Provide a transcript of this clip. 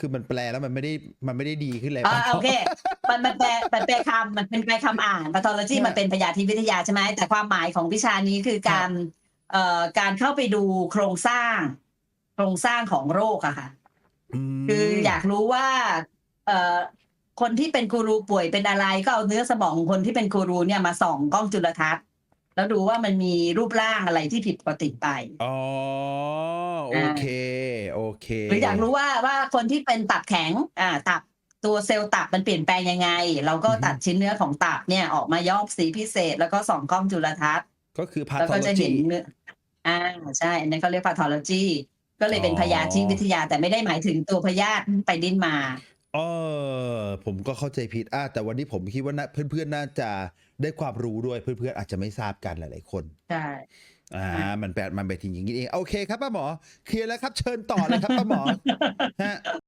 คือมันแปลแล้วมันไม่ได้มันไม่ได้ดีขึ้นเลยอ่าปะโอเค มันมันแปลมันแปลคำมันเป็นแปลคำอ่าน pathology ครับมันเป็นพยาธิวิทยาใช่ไหมแต่ความหมายของวิชานี้คือการเอ่อการเข้าไปดูโครงสร้าง โครงสร้างของโรคอะค่ะมคืออยากรู้ว่า เอ่อคนที่เป็นกูรูป่วยเป็นอะไรก็เอาเนื้อสมองของคนที่เป็นกูรูเนี่ยมาส่องกล้องจุลทรรศน์ แล้วดูว่ามันมีรูปร่างอะไรที่ผิดปกติไปอ๋อโอ เค โอเค หรืออยากรู้ว่าว่าคนที่เป็นตับแข็งอ่าตับตัวเซลล์ตับมันเปลี่ยนแปลงยังไง เราก็อือฮึตัดชิ้นเนื้อของตับเนี่ยออกมาย้อมสีพิเศษ แล้วก็ส่องกล้องจุลทรรศน์ก็คือแล้วก็จะเห็ pathology นเนื้ออ่าใช่อันนั้นเขาเรียก pathology ก็เลยเป็นอ๋อพยาธิวิทยาแต่ไม่ได้หมายถึงตัวพยาธิไปดิ้นมาเออ ผมก็เข้าใจผิดอะแต่วันนี้ผมคิดว่าน่าเพื่อนๆน่าจะได้ความรู้ด้วยเพื่อนๆอาจจะไม่ทราบกันหลาย ๆ คนใช่อ่า มันแปลมันไปนถึงอย่างนี้เอง โอเคครับป้าหมอ เคลียร์แล้วครับ เชิญต่อเลยครับป้าหมอฮะ